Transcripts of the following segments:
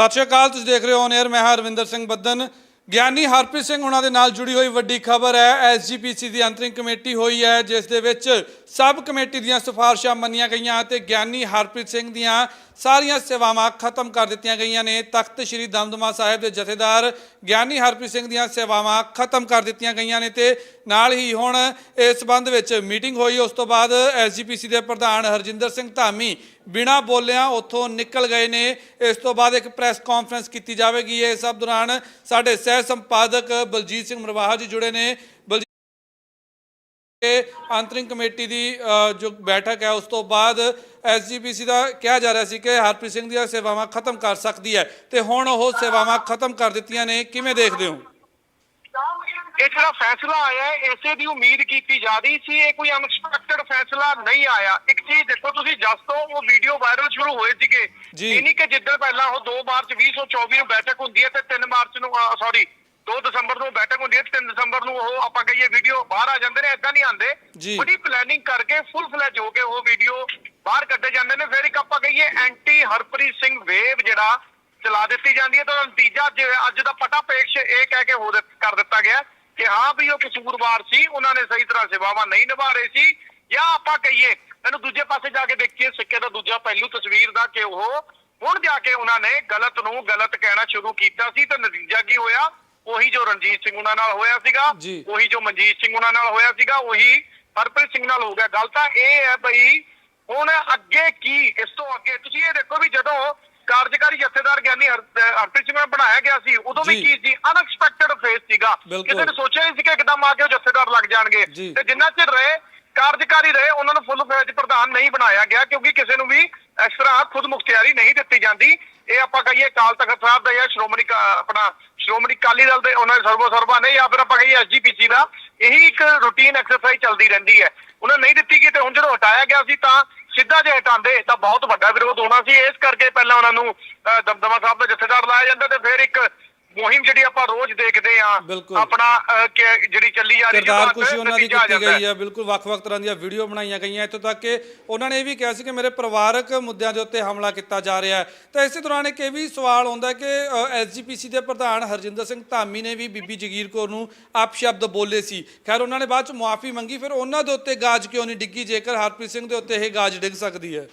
ਸਤਿ ਸ਼੍ਰੀ ਅਕਾਲ, ਤੁਸੀਂ ਦੇਖ ਰਹੇ ਹੋ ਔਨ ਮੈਂ ਹਰਵਿੰਦਰ ਸਿੰਘ ਬੱਦਨ। ਗਿਆਨੀ ਹਰਪ੍ਰੀਤ ਸਿੰਘ ਉਹਨਾਂ ਦੇ ਨਾਲ ਜੁੜੀ ਹੋਈ ਵੱਡੀ ਖਬਰ ਹੈ ਐਸਜੀਪੀਸੀ ਦੀ ਅੰਤਰਿਮ ਕਮੇਟੀ ਹੋਈ ਹੈ, ਜਿਸ ਦੇ ਵਿੱਚ ਸਬ ਕਮੇਟੀ ਦੀਆਂ ਸਿਫਾਰਸ਼ਾਂ ਮੰਨੀਆਂ ਗਈਆਂ ਅਤੇ ਗਿਆਨੀ ਹਰਪ੍ਰੀਤ ਸਿੰਘ ਦੀਆਂ ਸਾਰੀਆਂ ਸੇਵਾਵਾਂ ਖਤਮ ਕਰ ਦਿੱਤੀਆਂ ਗਈਆਂ ਨੇ। ਤਖਤ ਸ੍ਰੀ ਦਮਦਮਾ ਸਾਹਿਬ ਦੇ ਜਥੇਦਾਰ ਗਿਆਨੀ ਹਰਪ੍ਰੀਤ ਸਿੰਘ ਦੀਆਂ ਸੇਵਾਵਾਂ ਖਤਮ ਕਰ ਦਿੱਤੀਆਂ ਗਈਆਂ ਨੇ ਤੇ ਨਾਲ ਹੀ ਹੁਣ ਇਸ ਸੰਬੰਧ ਵਿੱਚ ਮੀਟਿੰਗ ਹੋਈ। ਉਸ ਤੋਂ ਬਾਅਦ ਐਸਜੀਪੀਸੀ ਦੇ ਪ੍ਰਧਾਨ ਹਰਜਿੰਦਰ ਸਿੰਘ ਧਾਮੀ ਬਿਨਾ ਬੋਲਿਆਂ ਉੱਥੋਂ ਨਿਕਲ ਗਏ ਨੇ। ਇਸ ਤੋਂ ਬਾਅਦ ਇੱਕ ਪ੍ਰੈਸ ਕਾਨਫਰੰਸ ਕੀਤੀ ਜਾਵੇਗੀ। ਇਸ ਸਭ ਦੌਰਾਨ ਸਾਡੇ ਸਹਿ ਸੰਪਾਦਕ ਬਲਜੀਤ ਸਿੰਘ ਮਰਵਾਹਾ ਜੀ ਜੁੜੇ ਨੇ। ਅੰਤਰਿਮ ਕਮੇਟੀ ਦੀ ਜੋ ਬੈਠਕ ਹੈ ਉਸ ਤੋਂ ਬਾਅਦ ਐਸਜੀਪੀਸੀ ਦਾ ਕਿਹਾ ਜਾ ਰਿਹਾ ਸੀ ਕਿ ਹਰਪ੍ਰੀਤ ਸਿੰਘ ਦੀਆਂ ਸੇਵਾਵਾਂ ਖਤਮ ਕਰ ਸਕਦੀ ਹੈ। ਤੇ ਹੁਣ ਉਹ ਸੇਵਾਵਾਂ ਖਤਮ ਕਰ ਦਿੱਤੀਆਂ ਨੇ ਕਿਵੇਂ ਦੇਖਦੇ ਹੋ? ਇਹ ਜਿਹੜਾ ਫੈਸਲਾ ਆਇਆ ਹੈ ਇਸੇ ਦੀ ਉਮੀਦ ਕੀਤੀ ਜਾ ਰਹੀ ਸੀ। ਇਹ ਕੋਈ ਅਨਐਕਸਪੈਕਟਡ ਫੈਸਲਾ ਨਹੀਂ ਆਇਆ। ਇੱਕ ਚੀਜ਼ ਦੇਖੋ ਤੁਸੀਂ ਜਸ ਤੋਂ ਉਹ ਵੀਡੀਓ ਵਾਇਰਲ ਸ਼ੁਰੂ ਹੋਏ ਸੀਗੇ। ਇਹ ਨਹੀਂ ਕਿ ਜਿੱਦਣ ਪਹਿਲਾਂ ਉਹ 2 ਮਾਰਚ 2024 ਨੂੰ ਬੈਠਕ ਹੁੰਦੀ ਹੈ ਤੇ 3 ਮਾਰਚ ਨੂੰ ਸੌਰੀ 2 ਦਸੰਬਰ ਨੂੰ ਬੈਠਕ ਹੁੰਦੀ ਹੈ ਤੇ 3 ਦਸੰਬਰ ਨੂੰ ਉਹ ਆਪਾਂ ਕਹੀਏ ਵੀਡੀਓ ਬਾਹਰ ਆ ਜਾਂਦੇ ਨੇ ਐਦਾਂ ਨਹੀਂ ਆਉਂਦੇ। ਬੜੀ ਪਲੈਨਿੰਗ ਕਰਕੇ ਫੁੱਲ ਫਲੈਜ ਹੋ ਕੇ ਉਹ ਵੀਡੀਓ ਬਾਹਰ ਕੱਢੇ ਜਾਂਦੇ ਨੇ। ਫਿਰ ਇੱਕ ਆਪਾਂ ਕਹੀਏ ਐਂਟੀ ਹਰਪ੍ਰੀਤ ਸਿੰਘ ਵੇਵ ਜਿਹੜਾ ਚਲਾ ਦਿੱਤੀ ਜਾਂਦੀ ਹੈ ਤਾਂ ਨਤੀਜਾ ਅੱਜ ਅੱਜ ਦਾ ਪਟਾ ਪੇਸ਼ ਇਹ ਕਹਿ ਕੇ ਹੋ ਕਰ ਦਿੱਤਾ ਗਿਆ ਕਿ ਹਾਂ ਵੀ ਉਹ ਕਸੂਰਵਾਰ ਸੀ ਉਹਨਾਂ ਨੇ ਸਹੀ ਤਰ੍ਹਾਂ ਸੇਵਾਵਾਂ ਨਹੀਂ ਨਿਭਾ ਰਹੇ ਸੀ। ਜਾਂ ਆਪਾਂ ਕਹੀਏ ਇਹਨੂੰ ਦੂਜੇ ਪਾਸੇ ਜਾ ਕੇ ਦੇਖੀਏ ਸਿੱਕੇ ਦਾ ਦੂਜਾ ਪਹਿਲੂ ਤਸਵੀਰ ਦਾ ਕਿ ਉਹ ਹੁਣ ਜਾ ਕੇ ਉਹਨਾਂ ਨੇ ਗਲਤ ਨੂੰ ਗਲਤ ਕਹਿਣਾ ਸ਼ੁਰੂ ਕੀਤਾ ਸੀ ਤਾਂ ਨਤੀਜਾ ਕੀ ਹੋਇਆ? ਉਹੀ ਜੋ ਰਣਜੀਤ ਸਿੰਘ ਉਹਨਾਂ ਨਾਲ ਹੋਇਆ ਸੀਗਾ ਜੀ। ਉਹੀ ਜੋ ਮਨਜੀਤ ਸਿੰਘ ਉਹਨਾਂ ਨਾਲ ਹੋਇਆ ਸੀਗਾ ਉਹੀ ਹਰਪ੍ਰੀਤ ਸਿੰਘ ਨਾਲ ਹੋ ਗਿਆ ਗੱਲ ਤਾਂ ਇਹ ਹੈ ਬਈ ਹੁਣ ਅੱਗੇ ਕੀ ਇਸ ਤੋਂ ਅੱਗੇ ਤੁਸੀਂ ਇਹ ਦੇਖੋ ਵੀ ਜਦੋਂ ਕਾਰਜਕਾਰੀ ਜਥੇਦਾਰ ਗਿਆਨੀ ਹਰ- ਹਰਪ੍ਰੀਤ ਸਿੰਘ ਨੂੰ ਬਣਾਇਆ ਗਿਆ ਸੀ ਉਦੋਂ ਵੀ ਜੀ। ਕੀ ਸੀ ਅਨਐਕਸਪੈਕਟਡ ਫੇਸ ਸੀਗਾ ਬਿਲਕੁਲ। ਕਿਸੇ ਨੇ ਸੋਚਿਆ ਨਹੀਂ ਸੀ ਕਿ ਇੱਕਦਮ ਆ ਕੇ ਉਹ ਜਥੇਦਾਰ ਲੱਗ ਜਾਣਗੇ ਜੀ। ਤੇ ਜਿੰਨਾ ਚਿਰ ਰਹੇ ਕਾਰਜਕਾਰੀ ਰਹੇ ਉਹਨਾਂ ਨੂੰ ਫੁੱਲ ਫੇਜ ਪ੍ਰਧਾਨ ਨਹੀਂ ਬਣਾਇਆ ਗਿਆ ਕਿਉਂਕਿ ਕਿਸੇ ਨੂੰ ਵੀ ਇਸ ਤਰ੍ਹਾਂ ਖੁਦ ਮੁਖਤਿਆਰੀ ਨਹੀਂ ਦਿੱਤੀ ਜਾਂਦੀ ਇਹ ਆਪਾਂ ਕਹੀਏ ਕਾਲ ਤਖਤ ਸਾਹਿਬ ਦਾ ਜਾਂ ਸ਼੍ਰੋਮਣੀ ਆਪਣਾ ਸ਼੍ਰੋਮਣੀ ਅਕਾਲੀ ਦਲ ਦੇ ਉਹਨਾਂ ਦੇ ਸਰਵੋ ਸਰਵਾ ਨੇ ਜਾਂ ਫਿਰ ਆਪਾਂ ਕਹੀਏ ਐਸਜੀਪੀਸੀ ਦਾ ਇਹੀ ਇੱਕ ਰੂਟੀਨ ਐਕਸਰਸਾਈਜ਼ ਚੱਲਦੀ ਰਹਿੰਦੀ ਹੈ। ਉਹਨਾਂ ਨਹੀਂ ਦਿੱਤੀ ਗਈ ਤੇ ਹੁਣ ਜਦੋਂ ਹਟਾਇਆ ਗਿਆ ਸੀ ਤਾਂ ਸਿੱਧਾ ਜੇ ਹਟਾਉਂਦੇ ਤਾਂ ਬਹੁਤ ਵੱਡਾ ਵਿਰੋਧ ਹੋਣਾ ਸੀ। ਇਸ ਕਰਕੇ ਪਹਿਲਾਂ ਉਹਨਾਂ ਨੂੰ ਅਹ, ਦਮਦਮਾ ਸਾਹਿਬ ਦਾ ਜਥੇਦਾਰ ਲਾਇਆ ਜਾਂਦਾ ਤੇ ਫਿਰ ਇੱਕ ਮੁਹਿੰਮ ਜਿਹੜੀ ਆਪਾਂ ਰੋਜ਼ ਦੇਖਦੇ ਆ। ਆਪਣਾ ਜਿਹੜੀ ਚੱਲੀ ਜਾ ਰਹੀ ਕਿਰਦਾਰ ਖੁਸ਼ੀ ਉਹਨਾਂ ਦੀ ਆ ਕੀਤੀ ਗਈ ਹੈ। ਬਿਲਕੁਲ ਵੱਖ-ਵੱਖ ਤਰ੍ਹਾਂ ਦੀਆਂ ਵੀਡੀਓ ਬਣਾਈਆਂ ਗਈਆਂ ਇੱਥੋਂ ਤੱਕ ਕਿ ਉਹਨਾਂ ਨੇ ਇਹ ਵੀ ਕਿਹਾ ਸੀ ਕਿ ਮੇਰੇ ਪਰਿਵਾਰਕ ਮੁੱਦਿਆਂ ਦੇ ਉੱਤੇ ਹਮਲਾ ਕੀਤਾ ਜਾ ਰਿਹਾ ਹੈ। ਤਾਂ ਇਸੇ ਦੌਰਾਨ ਇੱਕ ਇਹ ਵੀ ਸਵਾਲ ਆਉਂਦਾ ਕਿ ਐਸਜੀਪੀਸੀ ਦੇ ਪ੍ਰਧਾਨ ਹਰਜਿੰਦਰ ਸਿੰਘ ਧਾਮੀ ਨੇ ਵੀ ਬੀਬੀ ਜਗੀਰ ਕੌਰ ਨੂੰ ਅਪਸ਼ਬਦ ਬੋਲੇ ਸੀ। ਖੈਰ ਉਹਨਾਂ ਨੇ ਬਾਅਦ ਚ ਮੁਆਫੀ ਮੰਗੀ ਫਿਰ ਉਹਨਾਂ ਦੇ ਉੱਤੇ ਗਾਜ ਕਿਉਂ ਨਹੀਂ ਡਿੱਗੀ? ਜੇਕਰ ਹਰਪ੍ਰੀਤ ਸਿੰਘ ਦੇ ਉੱਤੇ ਇਹ ਗਾਜ ਡਿੱਗ ਸਕਦੀ ਹੈ।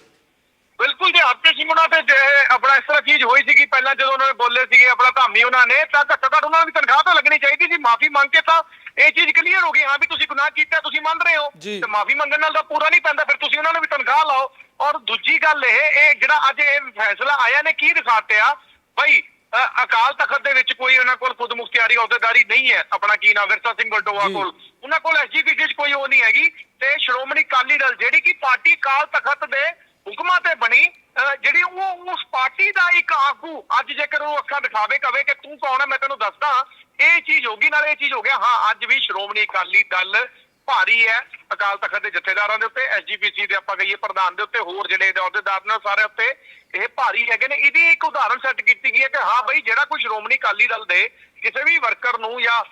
ਬਿਲਕੁਲ ਜੀ ਸਿੰਘ ਉਹਨਾਂ ਤੇ ਆਪਣਾ ਇਸ ਤਰ੍ਹਾਂ ਚੀਜ਼ ਹੋਈ ਸੀਗੀ। ਪਹਿਲਾਂ ਜਦੋਂ ਉਹਨਾਂ ਨੇ ਬੋਲੇ ਸੀਗੇ ਆਪਣਾ ਧਾਮੀ ਉਹਨਾਂ ਨੇ ਤਾਂ ਘੱਟੋ ਘੱਟ ਉਹਨਾਂ ਨੂੰ ਵੀ ਤਨਖਾਹ ਤਾਂ ਲੱਗਣੀ ਚਾਹੀਦੀ ਸੀ। ਮਾਫੀ ਮੰਗ ਕੇ ਤਾਂ ਇਹ ਚੀਜ਼ ਕਲੀਅਰ ਹੋ ਗਈ। ਹਾਂ ਵੀ ਤੁਸੀਂ ਗੁਨਾਹ ਕੀਤਾ ਤੁਸੀਂ ਮੰਨ ਰਹੇ ਹੋ। ਤੇ ਮਾਫੀ ਮੰਗਣ ਨਾਲ ਤਾਂ ਪੂਰਾ ਨਹੀਂ ਪੈਂਦਾ ਫਿਰ ਤੁਸੀਂ ਉਹਨਾਂ ਨੂੰ ਵੀ ਤਨਖਾਹ ਲਾਓ। ਔਰ ਦੂਜੀ ਗੱਲ ਇਹ ਇਹ ਜਿਹੜਾ ਅੱਜ ਇਹ ਫੈਸਲਾ ਆਇਆ ਨੇ ਕੀ ਦਿਖਾਤਿਆ ਬਈ ਅ, ਅਕਾਲ ਤਖਤ ਦੇ ਵਿੱਚ ਕੋਈ ਉਹਨਾਂ ਕੋਲ ਖੁਦ ਮੁਖਤਿਆਰੀ ਅਹੁਦੇਦਾਰੀ ਨਹੀਂ ਹੈ। ਆਪਣਾ ਕੀ ਨਾਮ ਵਿਰਸਾ ਸਿੰਘ ਬਲਟੋਆ ਜੀ। ਕੋਲ। ਉਹਨਾਂ ਕੋਲ ਐਸਜੀਪੀਸੀ 'ਚ ਕੋਈ ਉਹ ਨਹੀਂ ਹੈਗੀ। ਤੇ ਸ਼੍ਰੋਮਣੀ ਅਕਾਲੀ ਦਲ ਜਿਹੜੀ ਕਿ ਪਾਰਟੀ ਅਕਾਲ ਤਖਤ ਦੇ ਹੁਕਮਾਂ ਤੇ ਬਣੀ, ਅਹ ਜਿਹੜੀ ਉਹ ਉਸ ਪਾਰਟੀ ਦਾ ਇੱਕ ਆਗੂ ਅੱਜ ਜੇਕਰ ਉਹ ਅੱਖਾਂ ਦਿਖਾਵੇ ਕਵੇ ਕਿ ਤੂੰ ਕੌਣ ਹੈ, ਮੈਂ ਤੈਨੂੰ ਦੱਸਦਾ, ਇਹ ਚੀਜ਼ ਹੋ ਗਈ, ਨਾਲ ਇਹ ਚੀਜ਼ ਹੋ ਗਿਆ, ਹਾਂ, ਅੱਜ ਵੀ ਸ਼੍ਰੋਮਣੀ ਅਕਾਲੀ ਦਲ ਭਾਰੀ ਹੈ, ਅਕਾਲ ਤਖਤ ਦੇ ਜਥੇਦਾਰਾਂ ਦੇ ਉੱਤੇ ਐਸਜੀਪੀਸੀ ਦੇ ਆਪਾਂ ਕਹੀਏ ਪ੍ਰਧਾਨ ਦੇ ਉੱਤੇ, ਹੋਰ ਜਿਹੜੇ ਦੇ ਅਹੁਦੇਦਾਰ ਨੇ ਸਾਰੇ ਉੱਤੇ ਇਹ ਭਾਰੀ ਹੈਗੇ ਨੇ। ਇਹਦੀ ਇੱਕ ਉਦਾਹਰਨ ਸੈੱਟ ਕੀਤੀ ਗਈ ਹੈ ਕਿ ਹਾਂ ਬਈ ਜਿਹੜਾ ਕੋਈ ਸ਼੍ਰੋਮਣੀ ਅਕਾਲੀ ਦਲ ਦੇ ਕਿਸੇ ਵੀ ਵਰਕਰ ਨੂੰ ਜਾਂ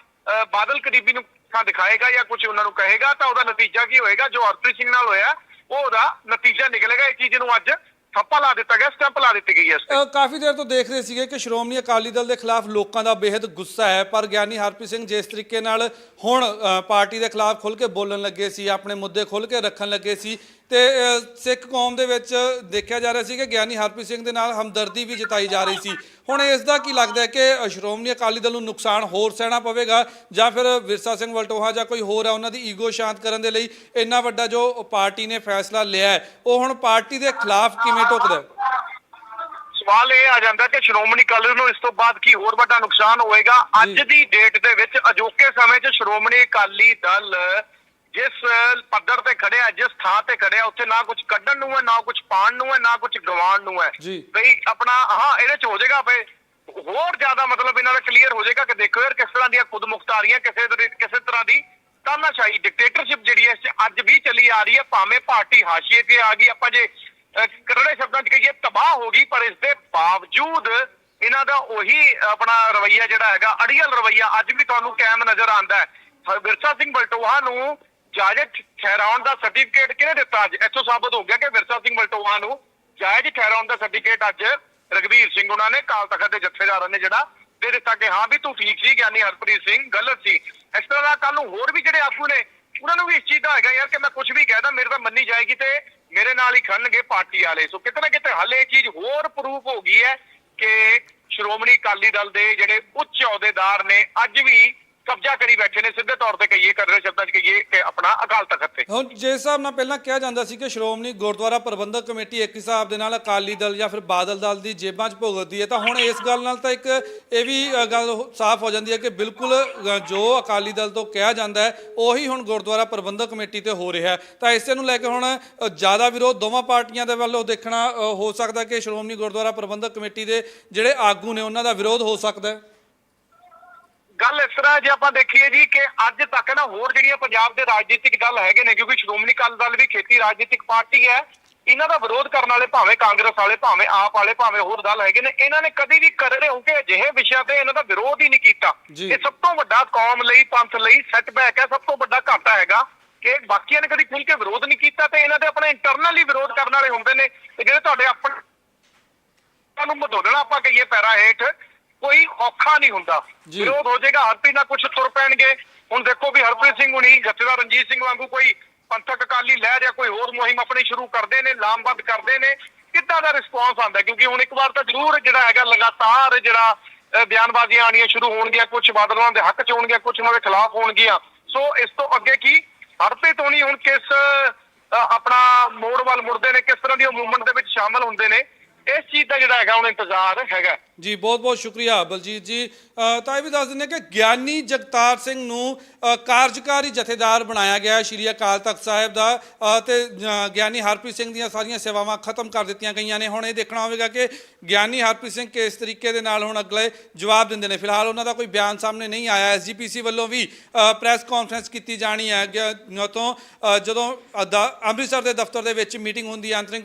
ਬਾਦਲ ਕਰੀਬੀ ਨੂੰ ਅੱਖਾਂ ਦਿਖਾਏਗਾ ਜਾਂ ਕੁਝ ਉਹਨਾਂ ਨੂੰ ਕਹੇਗਾ, ਤਾਂ ਉਹਦਾ ਨਤੀਜਾ ਕੀ ਹੋਏਗਾ? ਜੋ ਹਰਪ੍ਰੀਤ ਸਿੰਘ ਨਾਲ ਹੋਇਆ ਉਹ ਉਹਦਾ ਨਤੀਜਾ ਨਿਕਲੇਗਾ ਇਹ ਚੀਜ਼ ਨੂੰ ਅੱਜ ਥੱਪਾ ਲਾ ਦਿੱਤਾ ਗਿਆ ਸਟੈਂਪ ਲਾ ਦਿੱਤੀ ਗਈ ਹੈ ਇਸ ਤੇ। ਕਾਫੀ ਦੇਰ ਤੋਂ ਦੇਖ ਰਹੇ ਸੀਗੇ ਕਿ ਸ਼੍ਰੋਮਣੀ ਅਕਾਲੀ ਦਲ ਦੇ ਖਿਲਾਫ ਲੋਕਾਂ ਦਾ ਬੇहद ਗੁੱਸਾ ਹੈ ਪਰ ਗਿਆਨੀ ਹਰਪ੍ਰੀਤ ਸਿੰਘ ਜਿਸ ਤਰੀਕੇ ਨਾਲ ਹੁਣ ਅ, ਪਾਰਟੀ ਦੇ ਖਿਲਾਫ ਖੁੱਲ ਕੇ ਬੋਲਣ ਲੱਗੇ ਸੀ ਆਪਣੇ ਮੁੱਦੇ ਖੁੱਲ ਕੇ ਰੱਖਣ ਲੱਗੇ ਸੀ ਤੇ ਸਿੱਖ ਕੌਮ ਦੇ ਵਿੱਚ ਦੇਖਿਆ ਜਾ ਰਿਹਾ ਸੀ ਕਿ ਗਿਆਨੀ ਹਰਪ੍ਰੀਤ ਸਿੰਘ ਦੇ ਨਾਲ ਹਮਦਰਦੀ ਵੀ ਜਤਾਈ ਜਾ ਰਹੀ ਸੀ। ਹੁਣ ਇਸ ਦਾ ਕੀ ਲੱਗਦਾ ਹੈ ਕਿ ਸ਼੍ਰੋਮਣੀ ਅਕਾਲੀ ਦਲ ਨੂੰ ਨੁਕਸਾਨ ਹੋਰ ਸਹਿਣਾ ਪਵੇਗਾ ਜਾਂ ਫਿਰ ਵਿਰਸਾ ਸਿੰਘ ਵਲਟੋਹਾ ਜਾਂ ਕੋਈ ਹੋਰ ਹੈ ਉਹਨਾਂ ਦੀ ਈਗੋ ਸ਼ਾਂਤ ਕਰਨ ਦੇ ਲਈ ਇੰਨਾ ਵੱਡਾ ਜੋ ਪਾਰਟੀ ਨੇ ਫੈਸਲਾ ਲਿਆ ਹੈ ਉਹ ਹੁਣ ਪਾਰਟੀ ਦੇ ਖਿਲਾਫ ਕਿਵੇਂ ਟੁਕਦਾ ਸਵਾਲ ਇਹ ਆ ਜਾਂਦਾ ਕਿ ਸ਼੍ਰੋਮਣੀ ਅਕਾਲੀ ਦਲ ਨੂੰ ਇਸ ਤੋਂ ਬਾਅਦ ਕੀ ਹੋਰ ਵੱਡਾ ਨੁਕਸਾਨ ਹੋਏਗਾ? ਅੱਜ। ਦੀ ਡੇਟ ਦੇ ਵਿੱਚ ਅਜੋਕੇ ਸਮੇਂ 'ਚ ਸ਼੍ਰੋਮਣੀ ਅਕਾਲੀ ਦਲ ਜਿਸ ਪੱਧਰ ਤੇ ਖੜਿਆ ਜਿਸ ਥਾਂ ਤੇ ਖੜਿਆ ਉੱਥੇ ਨਾ ਕੁਝ ਕੱਢਣ ਨੂੰ ਹੈ ਨਾ ਕੁਝ ਪਾਣ ਨੂੰ ਹੈ ਨਾ ਕੁਝ ਗਵਾਉਣ ਨੂੰ ਹੈ। ਬਈ ਆਪਣਾ ਹਾਂ ਇਹਦੇ 'ਚ ਹੋ ਜਾਏਗਾ ਫੇ ਹੋਰ ਜ਼ਿਆਦਾ ਮਤਲਬ ਇਹਨਾਂ ਦਾ ਕਲੀਅਰ ਹੋ ਜਾਏਗਾ ਕਿ ਦੇਖੋ ਯਾਰ ਕਿਸ ਤਰ੍ਹਾਂ ਦੀਆਂ ਖੁਦ ਮੁਖਤਾਰੀਆਂ ਕਿਸੇ ਕਿਸੇ ਤਰ੍ਹਾਂ ਦੀ ਤਾਨਾਸ਼ਾਹੀ ਡਿਕਟੇਟਰਸ਼ਿਪ ਜਿਹੜੀ ਹੈ ਇਸ 'ਚ ਅੱਜ ਵੀ ਚੱਲੀ ਆ ਰਹੀ ਹੈ ਭਾਵੇਂ ਪਾਰਟੀ ਹਾਸ਼ੀਏ ਤੇ ਆ ਗਈ ਆਪਾਂ ਜੇ ਕਰੜੇ ਸ਼ਬਦਾਂ 'ਚ ਕਹੀਏ ਤਬਾਹ ਹੋ ਗਈ ਪਰ ਇਸ ਦੇ ਬਾਵਜੂਦ ਇਹਨਾਂ ਦਾ ਉਹੀ ਆਪਣਾ ਰਵਈਆ ਜਿਹੜਾ ਹੈਗਾ ਅੜੀਅਲ ਰਵਈਆ ਅੱਜ ਵੀ ਤੁਹਾਨੂੰ ਕਾਇਮ ਨਜ਼ਰ ਆਉਂਦਾ ਹੈ ਹ- ਵਿਰਸਾ ਸਿੰਘ ਬਲਟੋਹਾ ਨੂੰ ਜਾਇਜ਼ ਠਹਿਰਾਉਣ ਦਾ ਸਰਟੀਫਿਕੇਟ ਕਿਹਨੇ ਦਿੱਤਾ ਅੱਜ? ਇੱਥੋਂ ਸਾਬਤ ਹੋ ਗਿਆ ਕਿ ਵਿਰਸਾ ਸਿੰਘ ਬਲਟੋਹਾ ਨੂੰ ਜਾਇਜ਼ ਠਹਿਰਾਉਣ ਦਾ ਸਰਟੀਫਿਕੇਟ ਅੱਜ ਰਗਵੀਰ ਸਿੰਘ ਉਹਨਾਂ ਨੇ, ਕਾਲ ਤਖਤ ਦੇ ਜਥੇਦਾਰਾਂ ਨੇ ਜਿਹੜਾ ਦੇ ਦਿੱਤਾ ਕਿ ਹਾਂ ਵੀ ਤੂੰ ਠੀਕ ਸੀ, ਗਿਆਨੀ ਹਰਪ੍ਰੀਤ ਸਿੰਘ, ਗਲਤ ਸੀ। ਇਸ ਤਰ੍ਹਾਂ ਦਾ ਕੱਲ ਨੂੰ ਹੋਰ ਵੀ ਜਿਹੜੇ ਆਗੂ ਨੇ, ਉਹਨਾਂ ਨੂੰ ਵੀ ਇਸ ਚੀਜ਼ ਦਾ ਹੈਗਾ ਯਾਰ ਕਿ ਮੈਂ ਕੁਝ ਵੀ ਕਹਿਦਾ ਮੇਰੇ ਤਾਂ ਮੰਨੀ ਜਾਏਗੀ ਤੇ ਮੇਰੇ ਨਾਲ ਹੀ ਖੜਨਗੇ ਪਾਰਟੀ ਵਾਲੇ। ਸੋ ਕਿਤੇ ਨਾ ਕਿਤੇ ਹਲੇ ਇਹ ਚੀਜ਼ ਹੋਰ ਪ੍ਰੂਫ ਹੋ ਗਈ ਹੈ ਕਿ ਸ਼੍ਰੋਮਣੀ ਅਕਾਲੀ ਦਲ ਦੇ ਜਿਹੜੇ ਉੱਚ ਅਹੁਦੇਦਾਰ ਨੇ, ਅੱਜ ਵੀ ਕਬਜ਼ਾ ਕਰੀ ਬੈਠੇ ਨੇ, ਸਿੱਧੇ ਤੌਰ ਤੇ ਕਹੀਏ ਕਰ ਰਹੇ ਸ਼ਬਦਾਂ 'ਚ ਕਹੀਏ ਕਿ ਆਪਣਾ ਅਕਾਲ ਤਖਤ ਤੇ। ਹੁਣ ਜਿਸ ਹਿਸਾਬ ਨਾਲ ਪਹਿਲਾਂ ਕਿਹਾ ਜਾਂਦਾ ਸੀ ਕਿ ਸ਼੍ਰੋਮਣੀ ਗੁਰਦੁਆਰਾ ਪ੍ਰਬੰਧਕ ਕਮੇਟੀ ਇੱਕ ਹਿਸਾਬ ਦੇ ਨਾਲ ਅਕਾਲੀ ਦਲ ਜਾਂ ਫਿਰ ਬਾਦਲ ਦਲ ਦੀ ਜੇਬਾਂ 'ਚ ਭੁਗਤਦੀ ਹੈ, ਤਾਂ ਹੁਣ ਇਸ ਗੱਲ ਨਾਲ ਤਾਂ ਇੱਕ ਇਹ ਵੀ ਗੱਲ ਸਾਫ਼ ਹੋ ਜਾਂਦੀ ਹੈ ਕਿ ਬਿਲਕੁਲ ਜੋ ਅਕਾਲੀ ਦਲ ਤੋਂ ਕਿਹਾ ਜਾਂਦਾ ਹੈ, ਉਹੀ ਹੁਣ ਗੁਰਦੁਆਰਾ ਪ੍ਰਬੰਧਕ ਕਮੇਟੀ ਤੇ ਹੋ ਰਿਹਾ ਤਾਂ ਇਸੇ ਨੂੰ ਲੈ ਕੇ ਹੁਣ ਜ਼ਿਆਦਾ ਵਿਰੋਧ ਦੋਵਾਂ ਪਾਰਟੀਆਂ ਦੇ ਵੱਲੋਂ ਦੇਖਣਾ ਹੋ ਸਕਦਾ ਕਿ ਸ਼੍ਰੋਮਣੀ ਗੁਰਦੁਆਰਾ ਪ੍ਰਬੰਧਕ ਕਮੇਟੀ ਦੇ ਜਿਹੜੇ ਆਗੂ ਨੇ ਉਹਨਾਂ ਦਾ ਵਿਰੋਧ ਹੋ ਸਕਦਾ ਹੈ। ਗੱਲ ਇਸ ਤਰ੍ਹਾਂ ਜੇ ਆਪਾਂ ਦੇਖੀਏ ਜੀ ਕਿ ਅੱਜ ਤੱਕ ਨਾ ਹੋਰ ਜਿਹੜੀਆਂ ਪੰਜਾਬ ਦੇ ਰਾਜਨੀਤਿਕ ਦਲ ਹੈਗੇ ਨੇ ਕਿਉਂਕਿ ਸ਼੍ਰੋਮਣੀ ਅਕਾਲੀ ਦਲ ਵੀ ਖੇਤੀ ਰਾਜਨੀਤਿਕ ਪਾਰਟੀ ਹੈ ਇਹਨਾਂ ਦਾ ਵਿਰੋਧ ਕਰਨ ਵਾਲੇ ਭਾਵੇਂ ਕਾਂਗਰਸ ਵਾਲੇ ਭਾਵੇਂ ਆਪ ਵਾਲੇ ਭਾਵੇਂ ਹੋਰ ਦਲ ਹੈਗੇ ਨੇ ਇਹਨਾਂ ਨੇ ਕਦੀ ਵੀ ਕਰੜੇ ਹੋ ਕੇ ਅਜਿਹੇ ਵਿਸ਼ਿਆਂ ਤੇ ਇਹਨਾਂ ਦਾ ਵਿਰੋਧ ਹੀ ਨਹੀਂ ਕੀਤਾ। ਇਹ ਸਭ ਤੋਂ ਵੱਡਾ ਕੌਮ ਲਈ ਪੰਥ ਲਈ ਸੈਟਬੈਕ ਹੈ ਸਭ ਤੋਂ ਵੱਡਾ ਘਾਟਾ ਹੈਗਾ ਕਿ ਬਾਕੀਆਂ ਨੇ ਕਦੀ ਖੁੱਲ ਕੇ ਵਿਰੋਧ ਨਹੀਂ ਕੀਤਾ ਤੇ ਇਹਨਾਂ ਦੇ ਆਪਣੇ ਇੰਟਰਨਲੀ ਵਿਰੋਧ ਕਰਨ ਵਾਲੇ ਹੁੰਦੇ ਨੇ ਤੇ ਜਿਹੜੇ ਤੁਹਾਡੇ ਆਪਣੇ ਨੂੰ ਮਧੋਲਣਾ ਆਪਾਂ ਕਹੀਏ ਪੈਰਾ ਹੇਠ ਕੋਈ ਔਖਾ ਨਹੀਂ ਹੁੰਦਾ। ਜੀ। ਵਿਰੋਧ ਹੋ ਜਾਏਗਾ ਹਰਪ੍ਰੀਤ ਨਾਲ ਕੁਝ ਤੁਰ ਪੈਣਗੇ। ਹੁਣ ਦੇਖੋ ਵੀ ਹਰਪ੍ਰੀਤ ਸਿੰਘ ਹੁਣੀ ਜਥੇਦਾਰ ਰਣਜੀਤ ਸਿੰਘ ਵਾਂਗੂ ਕੋਈ ਪੰਥਕ ਅਕਾਲੀ ਲਹਿਰ ਜਾਂ ਕੋਈ ਹੋਰ ਮੁਹਿੰਮ ਆਪਣੀ ਸ਼ੁਰੂ ਕਰਦੇ ਨੇ ਲਾਮਬੱਧ ਕਰਦੇ ਨੇ ਕਿੱਦਾਂ ਦਾ ਰਿਸਪੌਂਸ ਆਉਂਦਾ? ਕਿਉਂਕਿ ਹੁਣ ਇੱਕ ਵਾਰ ਤਾਂ ਜ਼ਰੂਰ ਜਿਹੜਾ ਹੈਗਾ ਲਗਾਤਾਰ ਜਿਹੜਾ ਅਹ, ਬਿਆਨਬਾਜ਼ੀਆਂ ਆਣੀਆਂ ਸ਼ੁਰੂ ਹੋਣਗੀਆਂ ਕੁਝ ਬਾਦਲਾਂ ਦੇ ਹੱਕ ਚ ਹੋਣਗੀਆਂ ਕੁਝ ਉਹਨਾਂ ਦੇ ਖਿਲਾਫ ਹੋਣਗੀਆਂ। ਸੋ ਇਸ ਤੋਂ ਅੱਗੇ ਕੀ? ਹਰਪ੍ਰੀਤ ਹੋਣੀ ਹੁਣ ਕਿਸ ਅਹ, ਆਪਣਾ ਮੋੜ ਵੱਲ ਮੁੜਦੇ ਨੇ ਕਿਸ ਤਰ੍ਹਾਂ ਦੀ ਉਹ ਮੂਵਮੈਂਟ ਦੇ ਵਿੱਚ ਸ਼ਾਮਲ ਹੁੰਦੇ ਨੇ? ਇਸ ਚੀਜ਼ ਦਾ ਜਿਹੜਾ ਹੈਗਾ ਹੁਣ ਇੰਤਜ਼ਾਰ ਹੈਗਾ। ਜੀ ਬਹੁਤ ਬਹੁਤ ਸ਼ੁਕਰੀਆ ਬਲਜੀਤ ਜੀ। ਤਾਂ ਇਹ ਵੀ ਦੱਸ ਦਿੰਦੇ ਕਿ ਗਿਆਨੀ ਜਗਤਾਰ ਸਿੰਘ ਨੂੰ ਕਾਰਜਕਾਰੀ ਜਥੇਦਾਰ ਬਣਾਇਆ ਗਿਆ ਸ਼੍ਰੀ ਅਕਾਲ ਤਖਤ ਸਾਹਿਬ ਦਾ। ਅ, ਤੇ ਗਿਆਨੀ ਹਰਪ੍ਰੀਤ ਸਿੰਘ ਦੀਆਂ ਸਾਰੀਆਂ ਸੇਵਾਵਾਂ ਖਤਮ ਕਰ ਦਿੱਤੀਆਂ ਗਈਆਂ ਨੇ। ਹੁਣ ਇਹ ਦੇਖਣਾ ਹੋਵੇਗਾ ਕਿ ਗਿਆਨੀ ਹਰਪ੍ਰੀਤ ਸਿੰਘ ਕਿਸ ਤਰੀਕੇ ਦੇ ਨਾਲ ਹੁਣ ਅਗਲੇ ਜਵਾਬ ਦਿੰਦੇ ਨੇ। ਫਿਲਹਾਲ ਉਹਨਾਂ ਦਾ ਕੋਈ ਬਿਆਨ ਸਾਹਮਣੇ ਨਹੀਂ ਆਇਆ। ਐਸਜੀਪੀਸੀ ਵੱਲੋਂ ਵੀ ਪ੍ਰੈਸ ਕਾਨਫਰੰਸ ਕੀਤੀ ਜਾਣੀ ਹੈ। ਤੋਂ ਜਦੋਂ ਅੰਮ੍ਰਿਤਸਰ ਦੇ ਦਫ਼ਤਰ ਦੇ ਵਿੱਚ ਮੀਟਿੰਗ ਹੁੰਦੀ ਹੈ ਅੰਤਰਿੰਗ